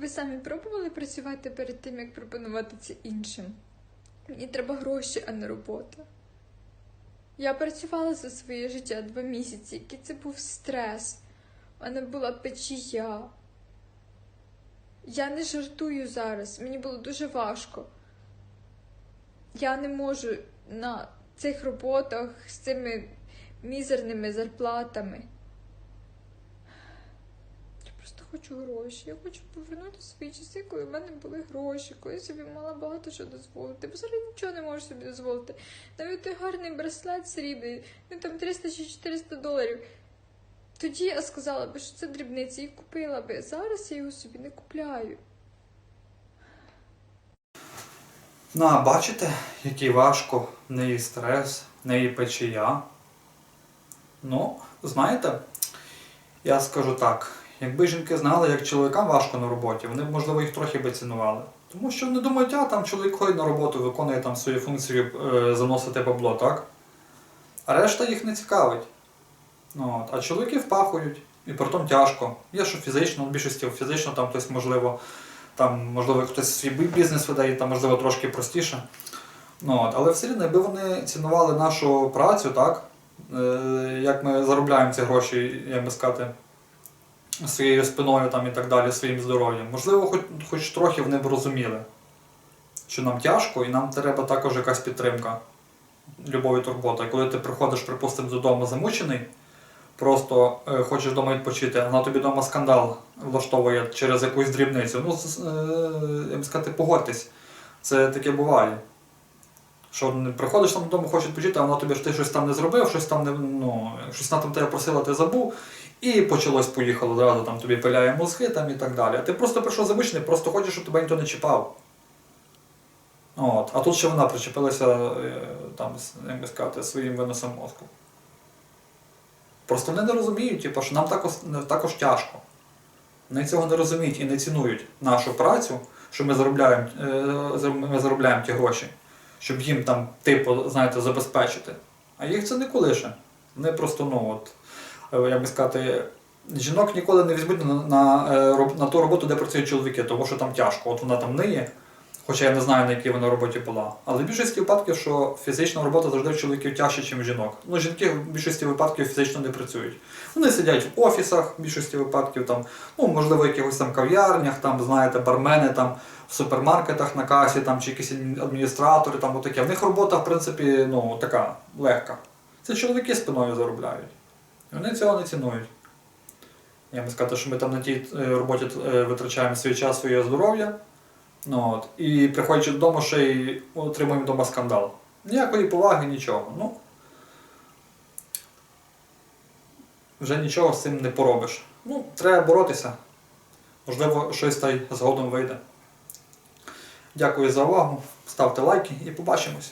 Ви самі пробували працювати перед тим, як пропонувати це іншим? Мені треба гроші, а не робота. Я працювала за своє життя два місяці, який це був стрес. У мене була печія. Я не жартую зараз, мені було дуже важко. Я не можу на цих роботах з цими мізерними зарплатами. Хочу гроші. Я хочу повернути свої часи, коли в мене були гроші, коли я собі мала багато що дозволити. Бо зараз нічого не можу собі дозволити. Навіть той гарний браслет срібний, він там 300 чи 400 доларів. Тоді я сказала би, що це дрібниці і купила би. Зараз я його собі не купляю. Ну, а бачите, який важко, в неї стрес, в неї печія. Ну, знаєте, я скажу так, якби жінки знали, як чоловікам важко на роботі, вони б, можливо, їх трохи би цінували. Тому що вони думають, а там чоловік ходить на роботу, виконує там свої функції е, заносити бабло, так? А решта їх не цікавить. Ну, от. А чоловіки впахують, і притом тяжко. Є, що фізично, в більшості фізично там хтось, можливо, там, можливо, хтось свій бізнес і там, можливо, трошки простіше. Ну, от. Але все рівно, якби вони цінували нашу працю, так? Е, як ми заробляємо ці гроші, як би сказати, своєю спиною там, і так далі, своїм здоров'ям, можливо, хоч, хоч трохи вони б розуміли, що нам тяжко і нам треба також якась підтримка, любов і турбота. Коли ти приходиш, припустимо, додому замучений, просто е, хочеш вдома відпочити, а на тобі вдома скандал влаштовує через якусь дрібницю. Ну, е, я б сказати, погодьтесь, це таке буває. Що не приходиш там додому, хочеш відпочити, а вона тобі ж ти щось там не зробив, щось там не ну, щось вона там тебе просила, ти забув, і почалось поїхало одразу там тобі пиляє мозги там і так далі. А ти просто прийшов замучений, просто хочеш, щоб тебе ніхто не чіпав. От. А тут ще вона причепилася е, там, як би сказати, своїм виносом мозку. Просто вони не розуміють, типу, що нам також, також тяжко. Вони цього не розуміють і не цінують нашу працю, що ми заробляємо, е, ми заробляємо ті гроші, щоб їм там, типу, знаєте, забезпечити. А їх це не колише. Вони просто, ну от, е, як би сказати, жінок ніколи не візьмуть на, на, е, на ту роботу, де працюють чоловіки, тому що там тяжко. От вона там ниє, хоча я не знаю, на якій вона роботі була. Але в більшості випадків, що фізична робота завжди чоловіків тяжче, ніж жінок. Ну, жінки в більшості випадків фізично не працюють. Вони сидять в офісах, в більшості випадків, там, ну, можливо, в якихось там кав'ярнях, там, знаєте, бармени там, в супермаркетах на касі, там, чи якісь адміністратори, там, отаке. В них робота, в принципі, ну, така легка. Це чоловіки спиною заробляють. І вони цього не цінують. Я би сказати, що ми там на тій е, роботі е, витрачаємо свій час, своє здоров'я. Ну, от, і приходячи додому, ще й отримуємо вдома скандал. Ніякої поваги, нічого. Ну, вже нічого з цим не поробиш. Ну, треба боротися. Можливо, щось та й згодом вийде. Дякую за увагу. Ставте лайки і побачимось.